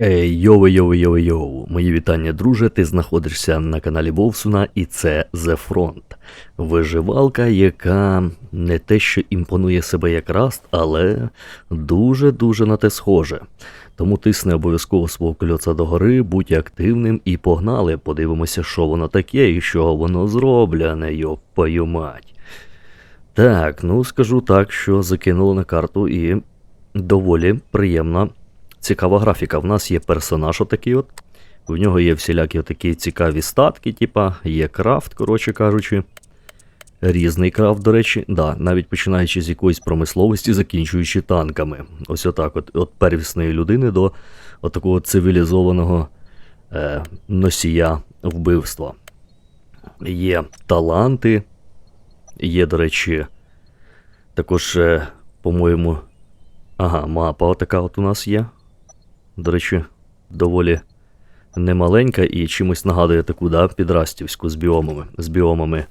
Ей, йоу, йоу, йоу, йоу, мої вітання, друже. Ти знаходишся на каналі Вовсуна, і це The Front. Виживалка, яка не те, що імпонує себе як раст, але дуже-дуже на те схоже. Тому тисни обов'язково свого кльоца догори, будь активним і погнали. Подивимося, що воно таке і що воно зробляне, йопаю мать. Так, ну скажу так, що закинуло на карту і доволі приємна цікава графіка. В нас є персонаж отакий от. В нього є всілякі такі цікаві статки, типа, є крафт, коротше кажучи. Різний крафт, до речі, да, навіть починаючи з якоїсь промисловості, закінчуючи танками. Ось отак, от, от первісної людини до такого цивілізованого е, носія вбивства. Є таланти, є, до речі, також, е, по-моєму, ага, мапа отака от у нас є. До речі, доволі немаленька і чимось нагадує таку, да, підрастівську з біомами. З біомами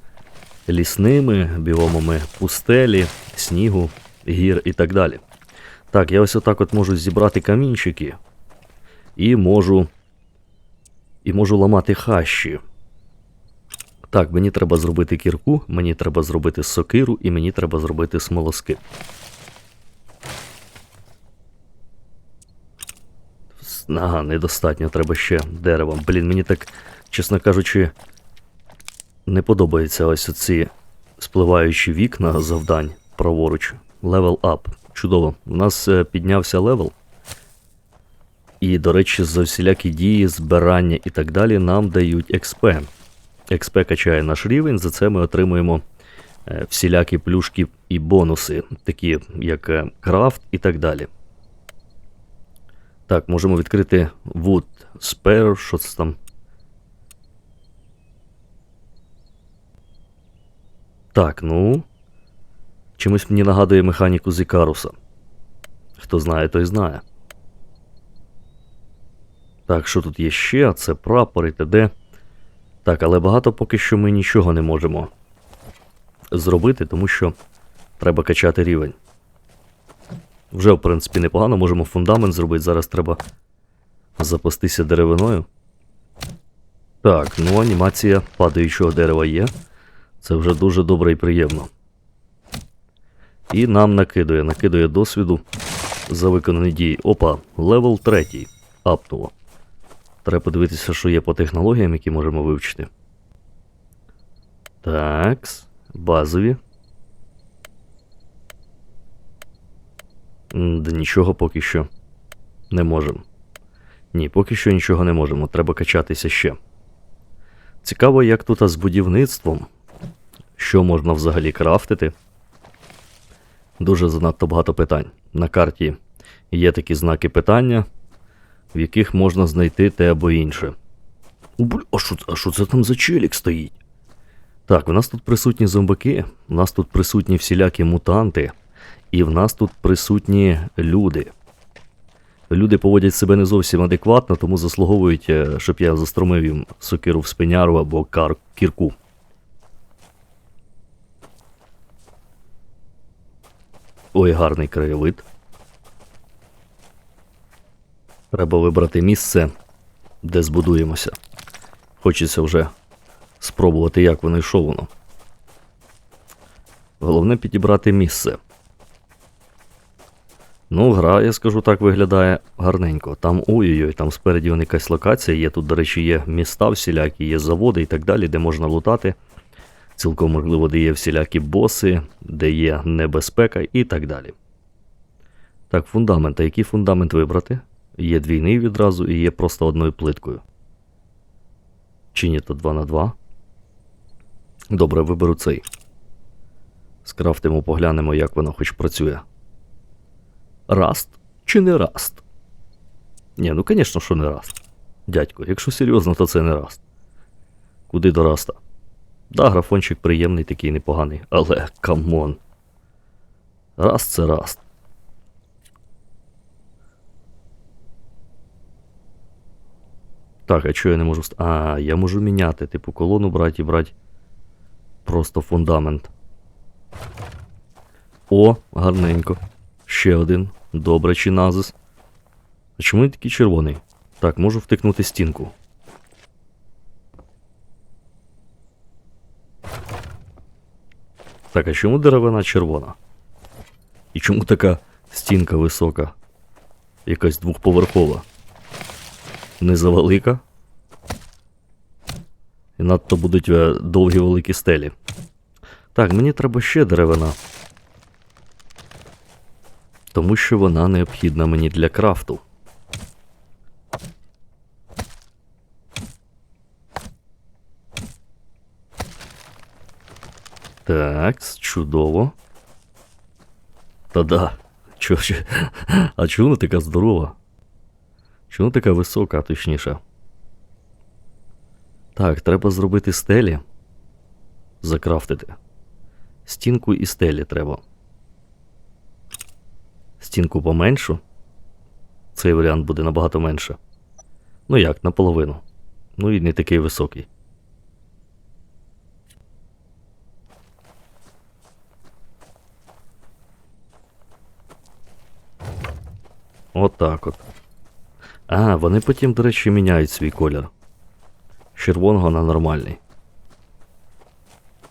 лісними, біомами пустелі, снігу, гір і так далі. Так, я ось отак от можу зібрати камінчики і можу. І можу ламати хащі. Так, мені треба зробити кірку, мені треба зробити сокиру і мені треба зробити смолоскип. Ага, недостатньо, треба ще дерева. Блін, мені так, чесно кажучи, не подобаються ось ці спливаючі вікна завдань праворуч. Левел ап. Чудово. У нас е, піднявся левел. І, до речі, за всілякі дії, збирання і так далі нам дають XP. XP качає наш рівень, за це ми отримуємо е, всілякі плюшки і бонуси, такі як е, крафт і так далі. Так, можемо відкрити Wood Spare, що це там. Так, ну. Чимось мені нагадує механіку Зікаруса. Хто знає, той знає. Так, що тут є ще? Це прапор і т.д. Так, але багато поки що ми нічого не можемо зробити, тому що треба качати рівень. Вже, в принципі, непогано, можемо фундамент зробити. Зараз треба запастися деревиною. Так, ну анімація падаючого дерева є. Це вже дуже добре і приємно. І нам накидує, накидує досвіду за виконані дії. Опа, левел третій. Апнуло. Треба подивитися, що є по технологіям, які можемо вивчити. Такс. Базові. Да нічого поки що не можемо. Ні, поки що нічого не можемо. Треба качатися ще. Цікаво, як тут з будівництвом. Що можна взагалі крафтити? Дуже занадто багато питань. На карті є такі знаки питання, в яких можна знайти те або інше. Бля, а що, а що це там за челік стоїть? Так, в нас тут присутні зомбаки, в нас тут присутні всілякі мутанти, і в нас тут присутні люди. Люди поводять себе не зовсім адекватно, тому заслуговують, е, щоб я застромив їм сокиру в спиняру або кар- кірку. Ой, гарний краєвид. Треба вибрати місце, де збудуємося. Хочеться вже спробувати, як воно що воно. Головне підібрати місце. Ну, гра, я скажу так, виглядає гарненько. Там ой-ой-ой, там спереді вон якась локація є. Тут, до речі, є міста всілякі, є заводи і так далі, де можна лутати. Цілком можливо, де є всілякі боси, де є небезпека і так далі. Так, фундамент. А який фундамент вибрати? Є двійний відразу і є просто одною плиткою. Чи ні, то 2 на 2. Добре, виберу цей. Скрафтимо, поглянемо, як воно хоч працює. Раст чи не раст? Ні, ну звісно, що не раст. Дядько, якщо серйозно, то це не раст. Куди до раста? Да, графончик приємний, такий непоганий, але камон. Раст це раст. Так, а чого я не можу. А, я можу міняти, типу, колону брати і брати просто фундамент. О, гарненько. Ще один. Добре, чиназис. А чому він такий червоний? Так, можу втикнути стінку. Так, а чому деревина червона? І чому така стінка висока? Якась двохповерхова. Не завелика? І надто будуть е, довгі великі стелі. Так, мені треба ще деревина. Тому що вона необхідна мені для крафту. Так, чудово. Та да. Чо, чо? А чому вона така здорова? Чому така висока, точніше? Так, треба зробити стелі. Закрафтити. Стінку і стелі треба. Стінку поменшу. Цей варіант буде набагато менше. Ну як, наполовину. Ну і не такий високий. Отак от. А, вони потім, до речі, міняють свій колір. Червоного на нормальний.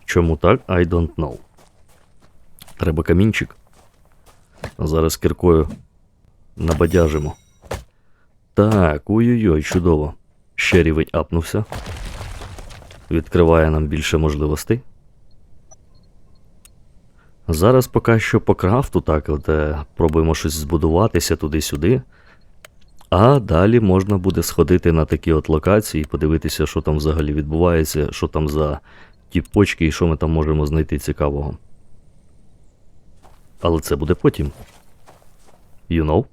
Чому так? I don't know. Треба камінчик. Зараз кіркою набадяжимо. Так, ой-ой-ой, чудово. Ще рівень апнувся. Відкриває нам більше можливостей. Зараз поки що по крафту, так, от, е, пробуємо щось збудуватися туди-сюди. А далі можна буде сходити на такі от локації і подивитися, що там взагалі відбувається, що там за ті почки і що ми там можемо знайти цікавого. Але це буде потім. You know?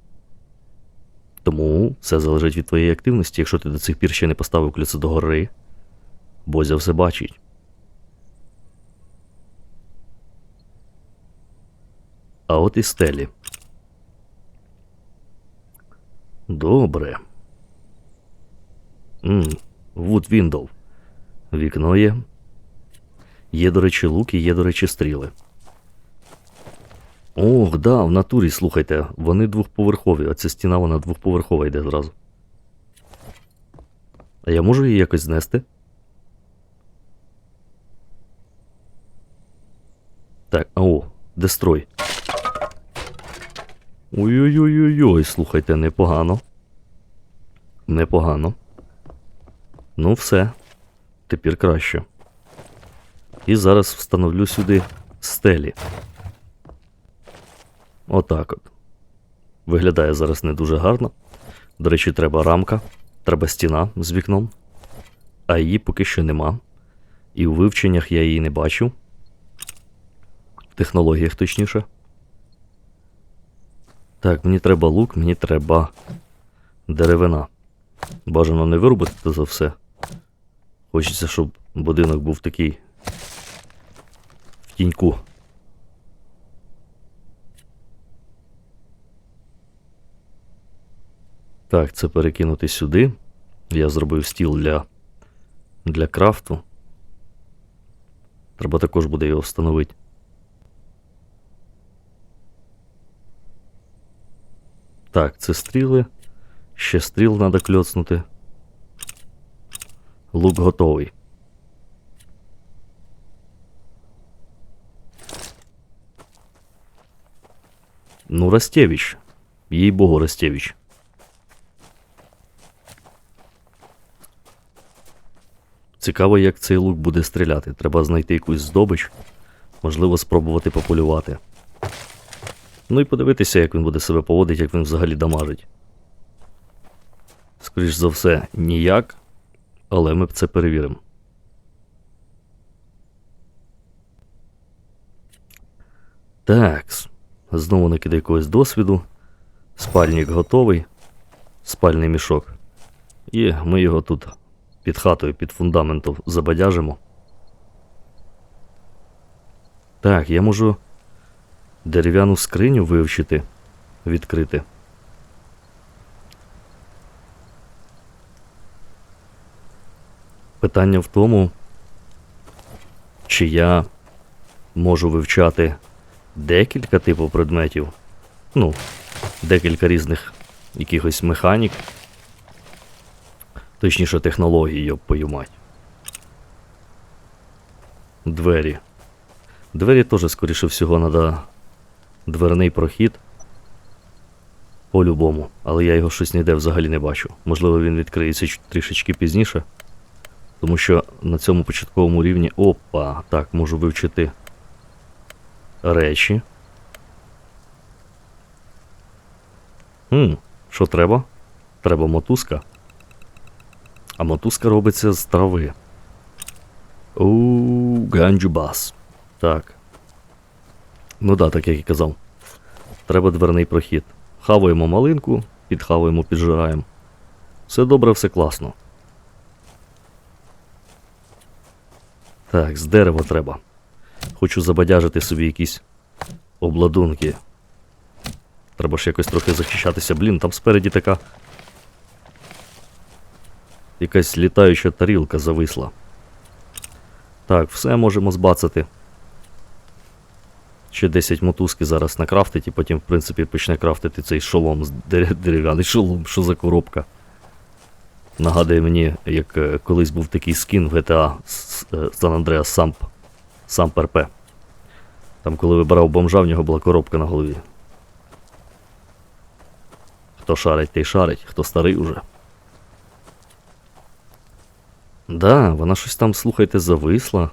Тому все залежить від твоєї активності, якщо ти до цих пір ще не поставив ключ до гори, Бозя все бачить. А от і стелі. Добре. Wood Window. Вікно є. Є, до речі, лук і є, до речі, стріли. Ох, да, в натурі, слухайте, вони двохповерхові, а ця стіна вона двохповерхова йде зразу. А я можу її якось знести? Так, о, дестрой. Ой-ой-ой-ой, слухайте, непогано. Непогано. Ну, все. Тепер краще. І зараз встановлю сюди стелі. Отак от. Виглядає зараз не дуже гарно. До речі, треба рамка, треба стіна з вікном. А її поки що нема. І у вивченнях я її не бачу. В технологіях точніше. Так, мені треба лук, мені треба деревина. Бажано не вирубити це за все. Хочеться, щоб будинок був такий в тіньку. Так, це перекинути сюди. Я зробив стіл для, для крафту. Треба також буде його встановити. Так, це стріли. Ще стріл треба кльоцнути. Лук готовий. Ну, Ростєвич. Їй богу, Ростєвич. Цікаво, як цей лук буде стріляти. Треба знайти якусь здобич, можливо, спробувати пополювати. Ну і подивитися, як він буде себе поводити, як він взагалі дамажить. Скоріш за все, ніяк, але ми це перевіримо. Так, знову накидай якогось досвіду. Спальник готовий. Спальний мішок. І ми його тут під хатою, під фундаментом забадяжимо. Так, я можу дерев'яну скриню вивчити, відкрити. Питання в тому, чи я можу вивчати декілька типів предметів, ну, декілька різних якихось механік, Точніше, технології, йоб. Двері. Двері теж, скоріше всього, треба дверний прохід. По-любому, але я його щось ніде взагалі не бачу. Можливо, він відкриється трішечки пізніше. Тому що на цьому початковому рівні. Опа! Так, можу вивчити речі. Хм, що треба? Треба мотузка. А мотузка робиться з трави. Оу, ганджубас. Так. Ну да, так як і казав. Треба дверний прохід. Хаваємо малинку, підхаваємо, піджираємо. Все добре, все класно. Так, з дерева треба. Хочу забадяжити собі якісь обладунки. Треба ж якось трохи захищатися. Блін, там спереді така. Якась літаюча тарілка зависла. Так, все можемо збацати. Ще 10 мотузки зараз накрафтить і потім, в принципі, почне крафтити цей шолом дерев'яний шолом, що за коробка. Нагадує мені, як е, колись був такий скін в GTA San Andreas Samp. Samp RP. Там, коли вибирав бомжа, в нього була коробка на голові. Хто шарить, той шарить, хто старий уже. Да, вона щось там, слухайте, зависла.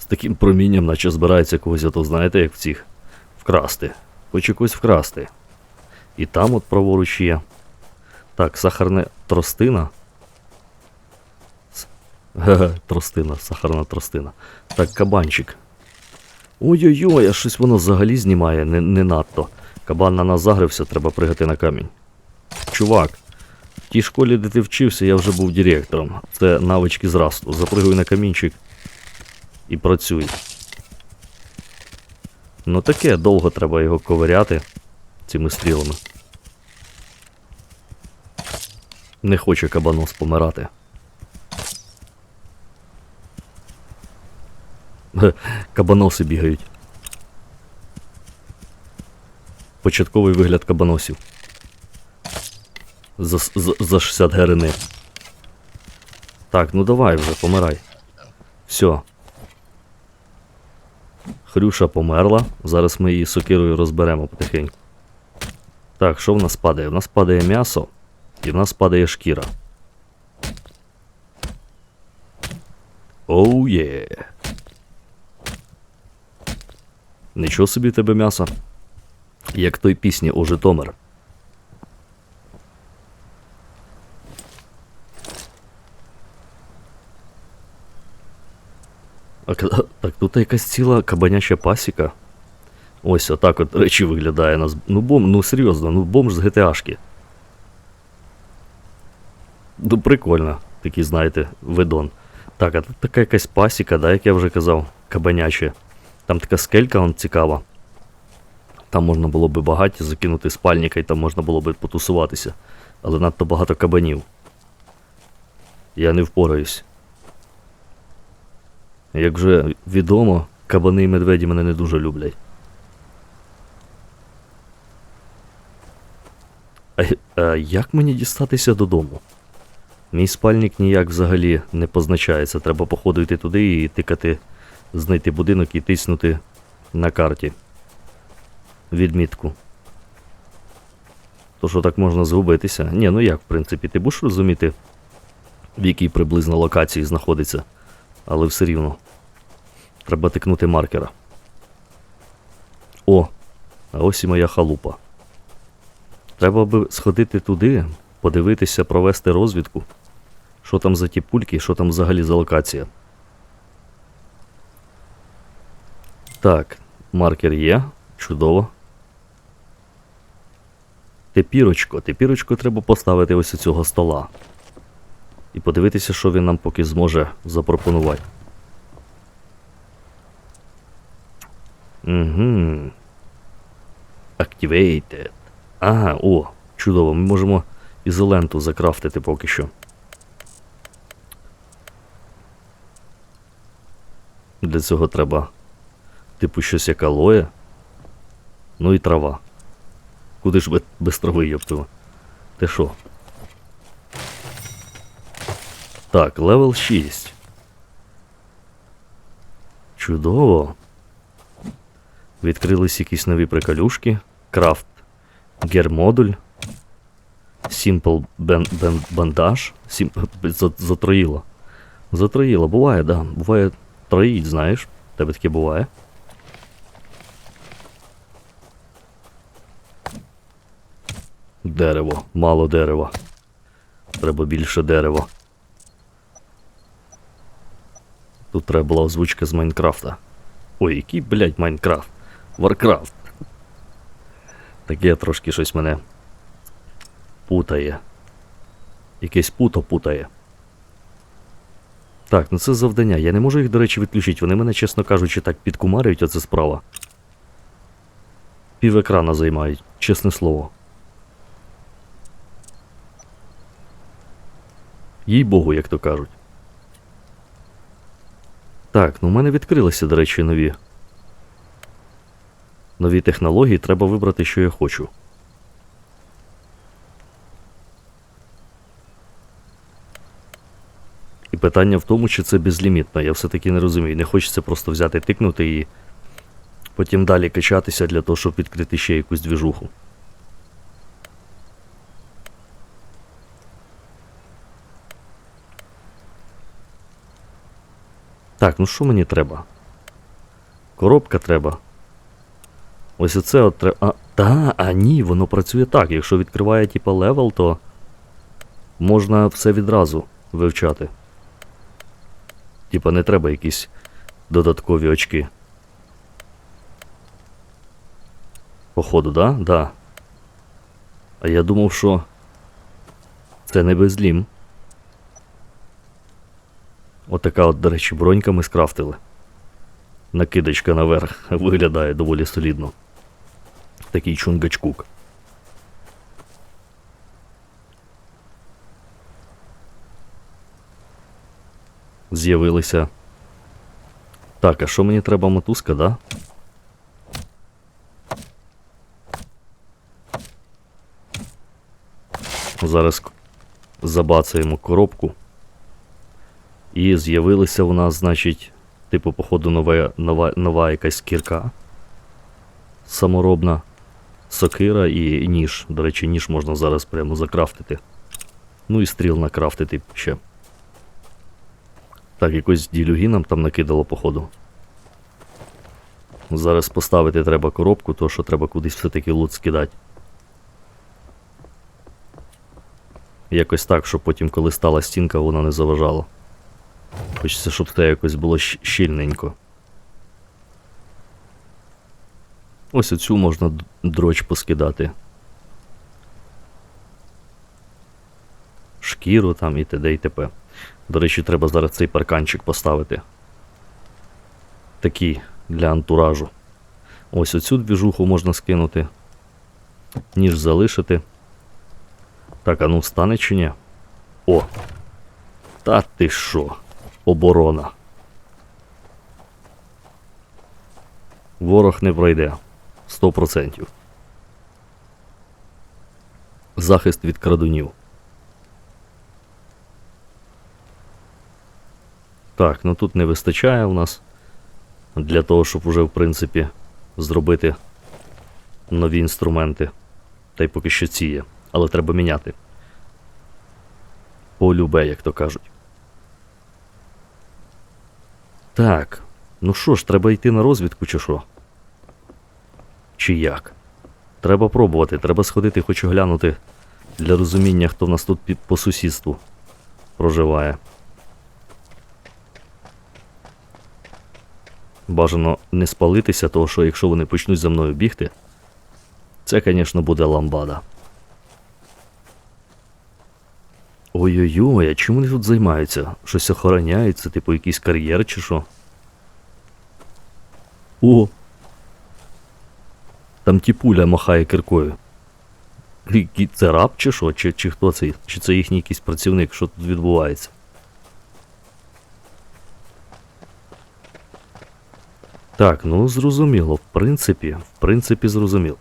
З таким промінням, наче збирається когось, ото знаєте, як в цих вкрасти. Хоче когось вкрасти. І там от праворуч є. Так, сахарна тростина. Тростина, сахарна тростина. Так, кабанчик. Ой-ой-ой, а щось воно взагалі знімає, не, не надто. Кабан на нас загрився, треба пригати на камінь. Чувак, тій школі, де ти вчився, я вже був директором. Це навички зрасту. Запригуй на камінчик і працюй. Ну таке, довго треба його ковиряти цими стрілами. Не хоче кабанос помирати. Кабаноси бігають. Початковий вигляд кабаносів. За, за, за 60 герини. Так, ну давай вже, помирай. Все. Хрюша померла. Зараз ми її сокирою розберемо потихеньку. Так, що в нас падає? В нас падає м'ясо і в нас падає шкіра. Оу є. Нічого собі тебе м'ясо. Як той пісні у Житомир. Ка- так тут якась ціла кабаняча пасіка. Ось отак от речі виглядає нас. Ну бом, ну серйозно, ну бомж з ГТАшки. Ну прикольно, такий, знаєте, видон. Так, а тут така якась пасіка, да, як я вже казав, кабаняча. Там така скелька он цікава. Там можна було би багаті закинути спальника і там можна було би потусуватися. Але надто багато кабанів. Я не впораюсь. Як вже відомо, кабани і медведі мене не дуже люблять. А, а як мені дістатися додому? Мій спальник ніяк взагалі не позначається. Треба походу йти туди і тикати, знайти будинок і тиснути на карті. Відмітку. То що так можна згубитися? Ні, ну як, в принципі, ти будеш розуміти, в якій приблизно локації знаходиться. Але все рівно. Треба тикнути маркера. О! А ось і моя халупа. Треба би сходити туди, подивитися, провести розвідку. Що там за ті пульки, що там взагалі за локація. Так, маркер є. Чудово. Тепірочко, тепірочко треба поставити ось у цього стола. І подивитися, що він нам поки зможе запропонувати. Угу. Activated. Ага, о, чудово, ми можемо ізоленту закрафтити поки що. Для цього треба, типу, щось як алоє. Ну і трава. Куди ж без, трави, йоптиво? Ти що? Так, левел 6. Чудово. Відкрились якісь нові приколюшки. Крафт. Гермодуль. Бен, бандаж. Затроїло. Затроїло. Буває, да. Буває троїть, знаєш. Тебе таке буває. Дерево. Мало дерева. Треба більше дерева. Тут треба була озвучка з Майнкрафта. Ой, який, блядь, Майнкрафт. Варкрафт. Таке трошки щось мене путає. Якесь путо путає. Так, ну це завдання. Я не можу їх, до речі, відключити. Вони мене, чесно кажучи, так підкумарюють, оце справа. Пів екрана займають, чесне слово. Їй Богу, як то кажуть. Так, ну в мене відкрилися, до речі, нові. Нові технології, треба вибрати, що я хочу. І питання в тому, чи це безлімітно. Я все-таки не розумію. Не хочеться просто взяти, тикнути і потім далі качатися для того, щоб відкрити ще якусь двіжуху. Так, ну що мені треба? Коробка треба. Ось оце от треба. Та, а ні, воно працює так. Якщо відкриває типа левел, то можна все відразу вивчати. Типа не треба якісь додаткові очки. Походу, да? Да. А я думав, що це не безлім. Отака от, до речі, бронька ми скрафтили. Накидочка наверх виглядає доволі солідно. Такий чунгачкук. З'явилися. Так, а що мені треба мотузка, да? Зараз забацаємо коробку. І з'явилася у нас, значить, типу, походу, нова, нова, нова якась кірка. Саморобна. Сокира і ніж. До речі, ніж можна зараз прямо закрафтити. Ну і стріл накрафтити ще. Так, якось ділюги нам там накидало, походу. Зараз поставити треба коробку, то що треба кудись все-таки лут скидати. Якось так, щоб потім, коли стала стінка, вона не заважала. Хочеться, щоб це якось було щільненько. Ось оцю можна дроч поскидати. Шкіру там і т.д. і т.п. До речі, треба зараз цей парканчик поставити. Такий для антуражу. Ось оцю двіжуху можна скинути. Ніж залишити. Так, а ну встане чи ні? О! Та ти що? Оборона. Ворог не пройде. 100%. Захист від крадунів. Так, ну тут не вистачає у нас для того, щоб уже, в принципі, зробити нові інструменти. Та й поки що ці є. Але треба міняти. Полюбе, як то кажуть. Так. Ну що ж, треба йти на розвідку, чи що? Чи як? Треба пробувати, треба сходити, хочу глянути для розуміння, хто в нас тут по сусідству проживає. Бажано не спалитися, тому що якщо вони почнуть за мною бігти, це, звісно, буде ламбада. Ой-ой-ой, а чим вони тут займаються? Щось охороняється, типу якийсь кар'єр чи що? О! Там тіпуля махає киркою. Це раб чи що? Чи, чи хто це? Чи це їхній якийсь працівник? Що тут відбувається? Так, ну зрозуміло. В принципі, в принципі, зрозуміло.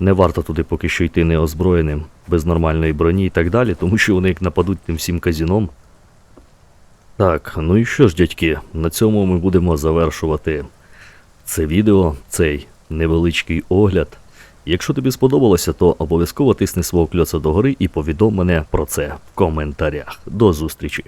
Не варто туди поки що йти неозброєним, без нормальної броні і так далі, тому що вони як нападуть тим всім казіном. Так, ну і що ж, дядьки, на цьому ми будемо завершувати це відео, цей невеличкий огляд. Якщо тобі сподобалося, то обов'язково тисни свого кльоца догори і повідом мене про це в коментарях. До зустрічі!